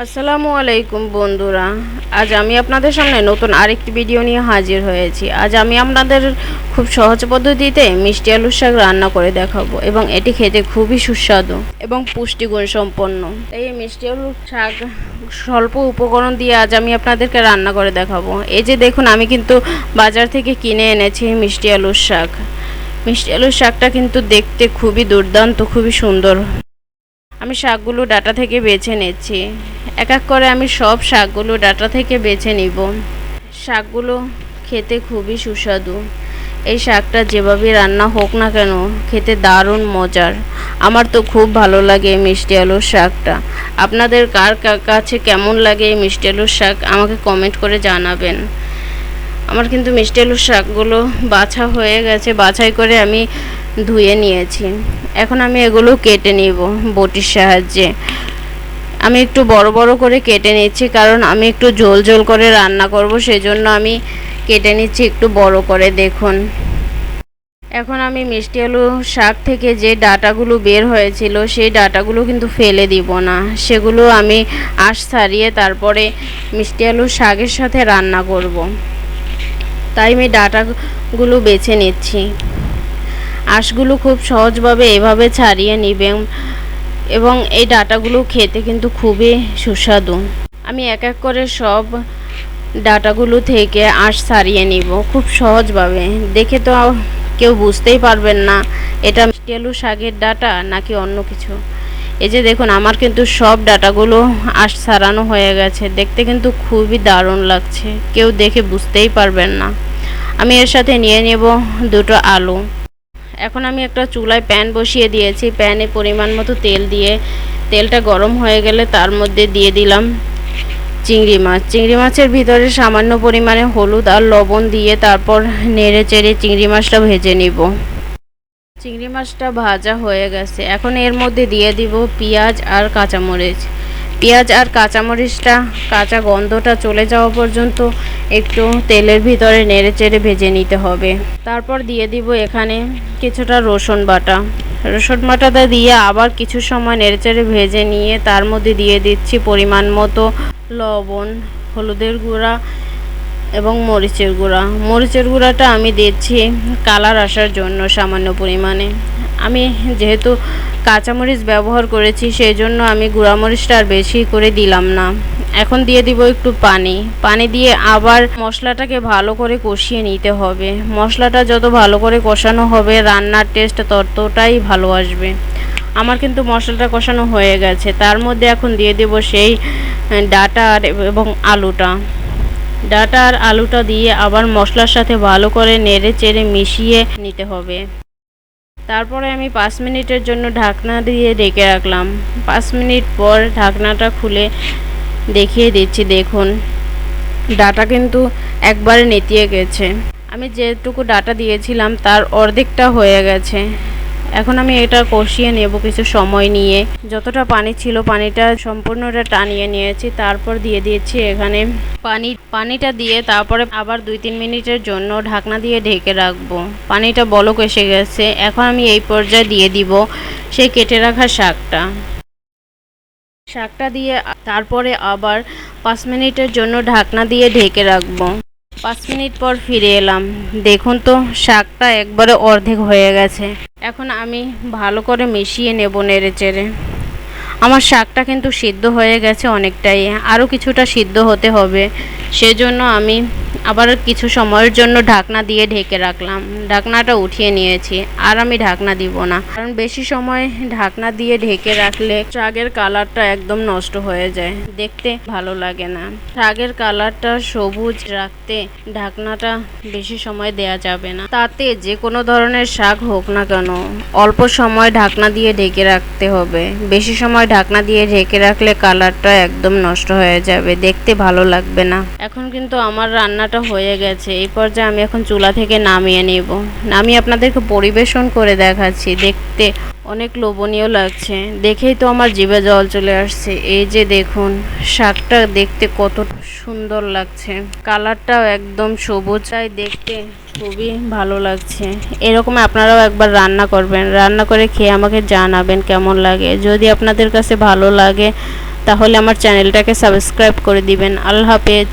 আসসালামু আলাইকুম বন্ধুরা। আজ আমি আপনাদের সামনে নতুন আরেকটি ভিডিও নিয়ে হাজির হয়েছি। আজ আমি আপনাদের খুব সহজ পদ্ধতিতে মিষ্টি আলুর শাক রান্না করে দেখাবো এবং এটি খেতে খুবই সুস্বাদু এবং পুষ্টিগুণ সম্পন্ন। এই মিষ্টি আলুর শাক স্বল্প উপকরণ দিয়ে আজ আমি আপনাদেরকে রান্না করে দেখাবো। এই যে দেখুন, আমি কিন্তু বাজার থেকে কিনে এনেছি মিষ্টি আলুর শাক। মিষ্টি আলুর শাকটা কিন্তু দেখতে খুবই দুর্দান্ত, খুবই সুন্দর। আমি শাকগুলো ডাটা থেকে বেছে নিচ্ছি। এক এক করে আমি সব শাকগুলো ডাটা থেকে বেছে নিব। শাকগুলো খেতে খুবই সুস্বাদু। এই শাকটা যেভাবে রান্না হোক না কেন, খেতে দারুণ মজার। আমার তো খুব ভালো লাগে মিষ্টি আলুর শাকটা। আপনাদের কার কাছে কেমন লাগে এই মিষ্টি আলুর শাক, আমাকে কমেন্ট করে জানাবেন। আমার কিন্তু মিষ্টি আলুর শাকগুলো বাছা হয়ে গেছে। বাছাই করে আমি ধুয়ে নিয়েছি। এখন আমি এগুলো কেটে নিব বটির সাহায্যে। আমি একটু বড় বড় করে কেটে নিচ্ছি কারণ আমি একটু ঝোল ঝোল করে রান্না করব, সেজন্য আমি কেটে নিচ্ছি একটু বড় করে, দেখুন। এখন আমি মিষ্টি আলু শাক থেকে যে ডাটাগুলো বের হয়েছিল, সেই ডাটাগুলো কিন্তু ফেলে দিব না। সেগুলো আমি আঁশ ছাড়িয়ে তারপরে মিষ্টি আলু শাকের সাথে রান্না করব। তাই আমি ডাটাগুলো বেছে নিচ্ছি। আঁশগুলো খুব সহজভাবে এভাবে ছাড়িয়ে নেবেন এবং এই ডাটাগুলো খেতে কিন্তু খুবই সুস্বাদু। আমি এক এক করে সব ডাটাগুলো থেকে আঁশ ছাড়িয়ে নিব খুব সহজভাবে। দেখে তো কেউ বুঝতেই পারবেন না, এটা মিষ্টি আলু শাকের ডাটা নাকি অন্য কিছু। এই যে দেখুন, আমার কিন্তু সব ডাটাগুলো আঁশ ছাড়ানো হয়ে গেছে। দেখতে কিন্তু খুবই দারুণ লাগছে। কেউ দেখে বুঝতেই পারবেন না। আমি এর সাথে নিয়ে নেব দুটো আলু। এখন আমি একটা চুলায় প্যান বসিয়ে দিয়েছি। প্যানে পরিমাণ মতো তেল দিয়ে, তেলটা গরম হয়ে গেলে তার মধ্যে দিয়ে দিলাম চিংড়ি মাছ। চিংড়ি মাছের ভিতরে সামান্য পরিমাণে হলুদ আর লবণ দিয়ে তারপর নেড়ে চেড়ে চিংড়ি মাছটা ভেজে নিব। চিংড়ি মাছটা ভাজা হয়ে গেছে। এখন এর মধ্যে দিয়ে দিব পেঁয়াজ আর কাঁচামরিচ। পেঁয়াজ আর কাঁচামরিচটা, কাঁচা গন্ধটা চলে যাওয়া পর্যন্ত একটু তেলের ভিতরে নেড়ে চেড়ে ভেজে নিতে হবে। তারপর দিয়ে দিব এখানে কিছুটা রসুন বাটা। রসুন বাটাটা দিয়ে আবার কিছু সময় নেড়ে চেড়ে ভেজে নিয়ে তার মধ্যে দিয়ে দিচ্ছি পরিমাণ মতো লবণ, হলুদের গুঁড়া এবং মরিচের গুঁড়া। মরিচের গুঁড়াটা আমি দিচ্ছি কালার আসার জন্য সামান্য পরিমাণে। আমি যেহেতু কাঁচামরিচ ব্যবহার করেছি সেই জন্য আমি গুঁড়া মরিচটা আর বেশি করে দিলাম না। এখন দিয়ে দিব একটু পানি। পানি দিয়ে আবার মশলাটাকে ভালো করে কষিয়ে নিতে হবে। মশলাটা যত ভালো করে কষানো হবে, রান্নার টেস্ট ততটাই ভালো আসবে। আমার কিন্তু মশলাটা কষানো হয়ে গেছে। তার মধ্যে এখন দিয়ে দেব সেই ডাটা আর এবং আলুটা। ডাটা আর আলুটা দিয়ে আবার মশলার সাথে ভালো করে নেড়ে চেড়ে মিশিয়ে নিতে হবে। তারপরে আমি পাঁচ মিনিটের জন্য ঢাকনা দিয়ে ডেকে রাখলাম। পাঁচ মিনিট পর ঢাকনাটা খুলে দেখিয়ে দিচ্ছি, দেখুন। ডাটা কিন্তু একবারে নেতিয়ে গেছে। আমি যেটুকু ডাটা দিয়েছিলাম, তার অর্ধেকটা হয়ে গেছে। এখন আমি এটা কষিয়ে নেব কিছু সময় নিয়ে। যতটা পানি ছিল পানিটা সম্পূর্ণটা টানিয়ে নিয়েছি, তারপর দিয়ে দিয়েছি এখানে পানি। পানিটা দিয়ে তারপরে আবার দুই তিন মিনিটের জন্য ঢাকনা দিয়ে ঢেকে রাখব। পানিটা বলক এসে গেছে, এখন আমি এই পর্যায়ে দিয়ে দিব সেই কেটে রাখা শাকটা। শাকটা দিয়ে তারপরে আবার পাঁচ মিনিটের জন্য ঢাকনা দিয়ে ঢেকে রাখব। পাঁচ মিনিট পর ফিরে এলাম। দেখুন তো, শাকটা একবারে অর্ধেক হয়ে গেছে। এখন আমি ভালো করে মিশিয়ে নেব নেড়ে চেড়ে। আমার শাকটা কিন্তু সিদ্ধ হয়ে গেছে অনেকটাই, আরও কিছুটা সিদ্ধ হতে হবে। সেজন্য আমি আবার কিছু সময়ের জন্য ঢাকনা দিয়ে ঢেকে রাখলাম। ঢাকনাটা উঠিয়ে নিয়েছি, আর আমি ঢাকনা দিব না। কারণ বেশি সময় ঢাকনা দিয়ে ঢেকে রাখলে শাকের কালারটা একদম নষ্ট হয়ে যায়, দেখতে ভালো লাগে না। শাকের কালারটা সবুজ রাখতে ঢাকনাটা বেশি সময় দেয়া যাবে না। তাতে যে কোনো ধরনের শাক হোক না কেন, অল্প সময় ঢাকনা দিয়ে ঢেকে রাখতে হবে। বেশি সময় ঢাকনা দিয়ে ঢেকে রাখলে কালারটা একদম নষ্ট হয়ে যাবে। দেখতে ভালো লাগবে না। এখন কিন্তু আমার রান্নাটা হয়ে গেছে। এই পর্যায়ে আমি এখন চুলা থেকে নামিয়ে নেব। নামিয়ে আপনাদেরকে পরিবেশন করে দেখাচ্ছি। দেখতে অনেক লোভনীয় লাগছে। দেখেই তো আমার জিভে জল চলে আসছে। এই যে দেখুন, শাকটা দেখতে কত সুন্দর লাগছে। কালারটাও একদম সবুজ। দেখতে খুবই ভালো লাগছে। এরকম আপনারাও একবার রান্না করবেন। রান্না করে খেয়ে আমাকে জানাবেন কেমন লাগে। যদি আপনাদের কাছে ভালো লাগে, তাহলে আমার চ্যানেলটাকে সাবস্ক্রাইব করে দিবেন। আল্লাহ হাফেজ।